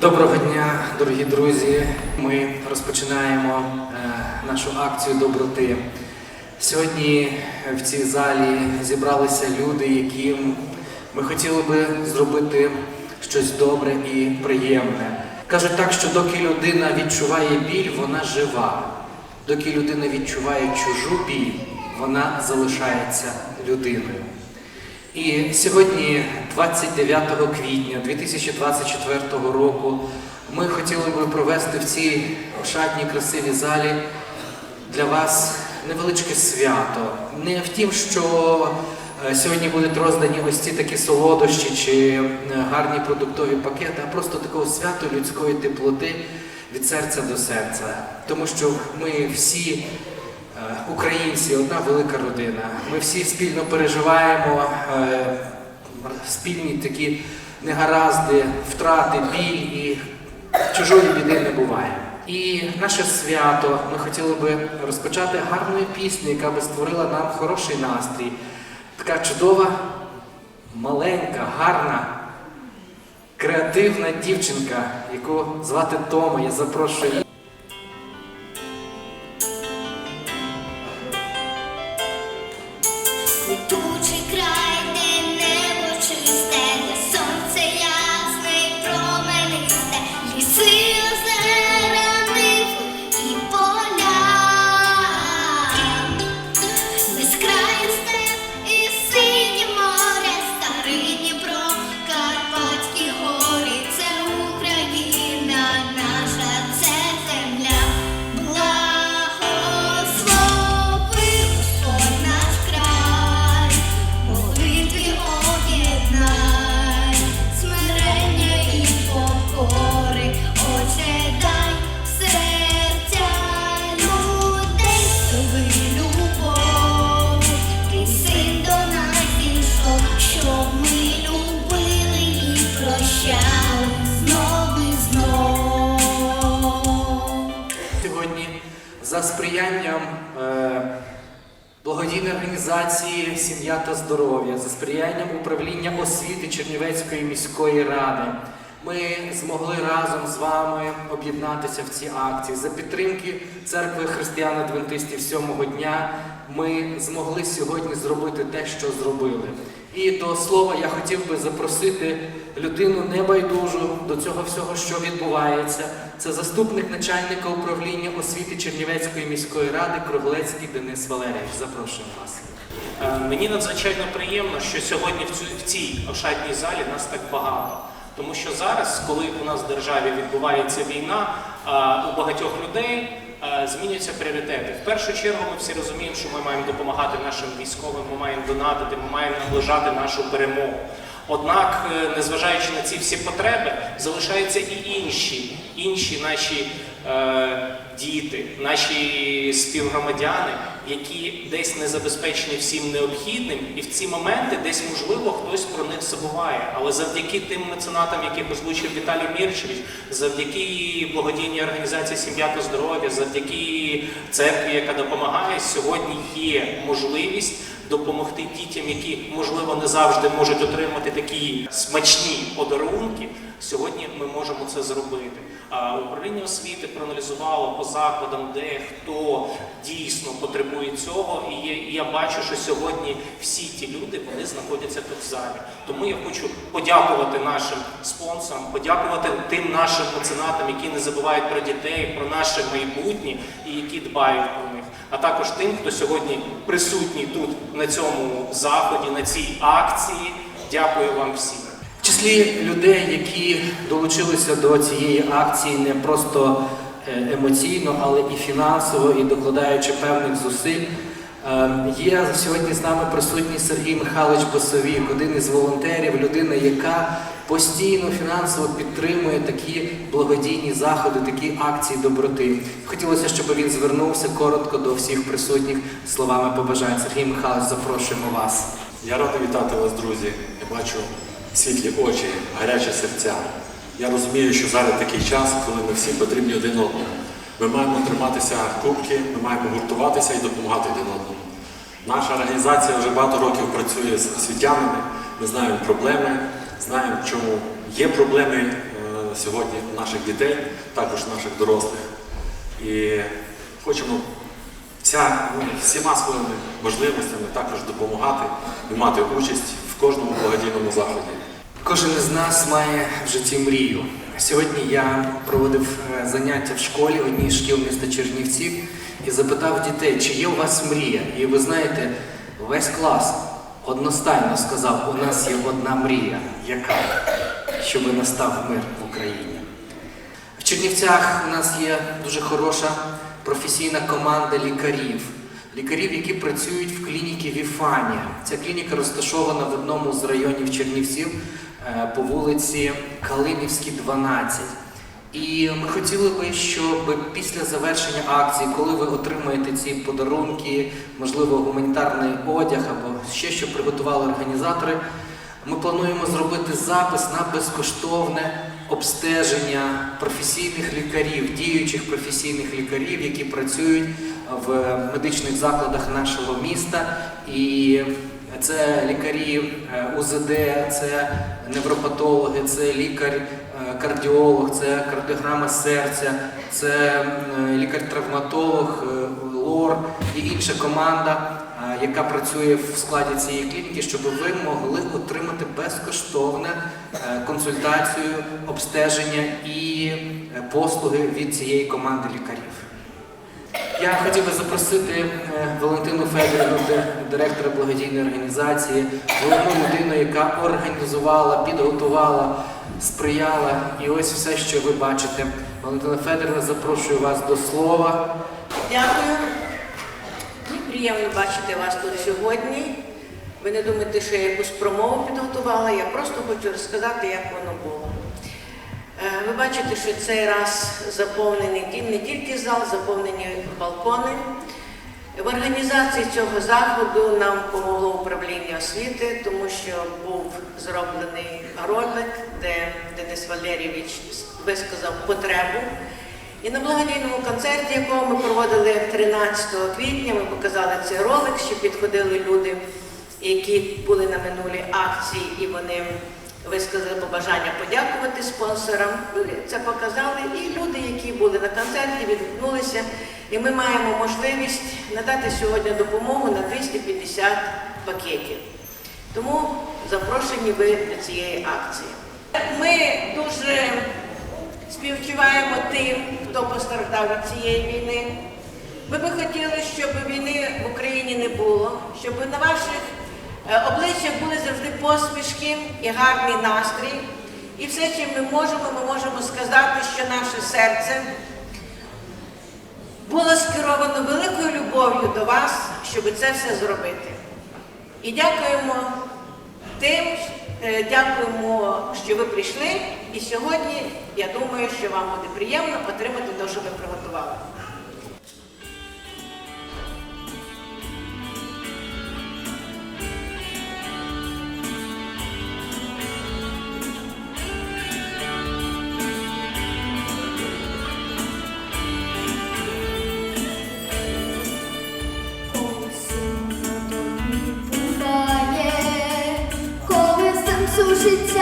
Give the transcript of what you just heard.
Доброго дня, дорогі друзі. Ми розпочинаємо е, нашу акцію доброти. Сьогодні в цій залі зібралися люди, яким ми хотіли би зробити щось добре і приємне. Кажуть так, що доки людина відчуває біль, вона жива. Доки людина відчуває чужу біль, вона залишається людиною. І сьогодні, 29 квітня 2024 року, ми хотіли би провести в цій ошатній красивій залі для вас невеличке свято. Не в тім, що е, сьогодні будуть роздані ось ці такі солодощі чи е, гарні продуктові пакети, а просто такого свято людської теплоти від серця до серця. Тому що ми всі Українці одна велика родина. Ми всі спільно переживаємо е, спільні такі негаразди, втрати, біль і чужої біди не буває. І наше свято ми хотіли би розпочати гарною піснею, яка би створила нам хороший настрій. Така чудова, маленька, гарна, креативна дівчинка, яку звати Тома. Я запрошую за сприянням е, благодійної організації Сім'я та здоров'я, за сприянням управління освіти Чернівецької міської ради. Ми змогли разом з вами об'єднатися в ці акції. За підтримки церкви християн-адвентистів сьомого дня ми змогли сьогодні зробити те, що зробили. І до слова я хотів би запросити людину небайдужу до цього всього, що відбувається. Це заступник начальника управління освіти Чернівецької міської ради Круглецький Денис Валерійович. Запрошуємо вас. Е, Мені надзвичайно приємно, що сьогодні в цій ошатній залі нас так багато. Тому що зараз, коли у нас в державі відбувається війна, е, у багатьох людей е, змінюються пріоритети. В першу чергу ми всі розуміємо, що ми маємо допомагати нашим військовим, ми маємо донатити, ми маємо наближати нашу перемогу. Однак, е, незважаючи на ці всі потреби, залишаються і інші, інші наші е, діти, наші співгромадяни, які десь не забезпечені всім необхідним, і в ці моменти десь можливо хтось про них забуває. Але завдяки тим меценатам, яких озвучив Віталій Мірчевич, завдяки благодійній організації Сім'я та здоров'я, завдяки церкві, яка допомагає, сьогодні є можливість допомогти дітям, які можливо не завжди можуть отримати такі смачні подарунки. Сьогодні ми можемо це зробити. Управління освіти проаналізувало по закладам, де хто дійсно потребує цього. І я бачу, що сьогодні всі ті люди вони знаходяться тут в залі. Тому я хочу подякувати нашим спонсорам, подякувати тим нашим меценатам, які не забувають про дітей, про наше майбутнє і які дбають про них. А також тим, хто сьогодні присутній тут на цьому заході, на цій акції. Дякую вам всім. В числі людей, які долучилися до цієї акції не просто е, емоційно, але і фінансово, і докладаючи певних зусиль. е, Є сьогодні з нами присутній Сергій Михайлович Босовік, один із волонтерів, людина, яка постійно фінансово підтримує такі благодійні заходи, такі акції доброти. Хотілося, щоб він звернувся коротко до всіх присутніх словами побажань. Сергій Михайлович, запрошуємо вас. Я радий вітати вас, друзі. Я бачу світлі очі, гарячі серця. Я розумію, що зараз такий час, коли ми всі потрібні один одному. Ми маємо триматися кубки, ми маємо гуртуватися і допомагати один одному. Наша організація вже багато років працює з освітянами. Ми знаємо проблеми, знаємо, чому є проблеми е, сьогодні у наших дітей, також наших дорослих. І хочемо вся, ну, всіма своїми можливостями також допомагати і мати участь в кожному благодійному заході. Кожен із нас має в житті мрію. Сьогодні я проводив е, заняття в школі, одній з шкіл міста Чернівців, і запитав дітей, чи є у вас мрія. І ви знаєте, весь клас одностайно сказав, у нас є одна мрія, яка? Щоб настав мир в Україні. В Чернівцях у нас є дуже хороша професійна команда лікарів. Лікарів, які працюють в клініці Віфанія. Ця клініка розташована в одному з районів Чернівців по вулиці Калинівській, 12. І ми хотіли би, щоб після завершення акції, коли ви отримаєте ці подарунки, можливо, гуманітарний одяг або ще що приготували організатори, ми плануємо зробити запис на безкоштовне обстеження професійних лікарів, діючих професійних лікарів, які працюють в медичних закладах нашого міста. І це лікарі е, УЗД, це невропатологи, це лікар-кардіолог, це кардіограма серця, це лікар-травматолог, е, лор і інша команда, е, яка працює в складі цієї клініки, щоб ви могли отримати безкоштовне е, консультацію, обстеження і е, послуги від цієї команди лікарів. Я хотів би запросити е, Валентину Федорівну, директора благодійної організації, головну людину, яка організувала, підготувала, сприяла. І ось все, що ви бачите. Валентина Федорівна, запрошую вас до слова. Дякую. Мені приємно бачити вас тут сьогодні. Ви не думаєте, що я якусь промову підготувала, я просто хочу розказати, як воно було. Ви бачите, що цей раз заповнений не тільки зал, заповнені балкони. В організації цього заходу нам помогло управління освіти, тому що був зроблений ролик, де Денис Валерійович висказав потребу. І на благодійному концерті, якого ми проводили 13 квітня, ми показали цей ролик, що підходили люди, які були на минулій акції, і вони висказали побажання подякувати спонсорам. Це показали, і люди, які були на концерті, відгукнулися. І ми маємо можливість надати сьогодні допомогу на 250 пакетів. Тому запрошені ви до цієї акції. Ми дуже співчуваємо тим, хто постраждав від цієї війни. Ми би хотіли, щоб війни в Україні не було, щоб на ваших обличчях були завжди посмішки і гарний настрій. І все, чим ми можемо, ми можемо сказати, що наше серце було скеровано великою любов'ю до вас, щоб це все зробити. І дякуємо тим, е, дякуємо, що ви прийшли. І сьогодні я думаю, що вам буде приємно отримати те, що ви приготували. It's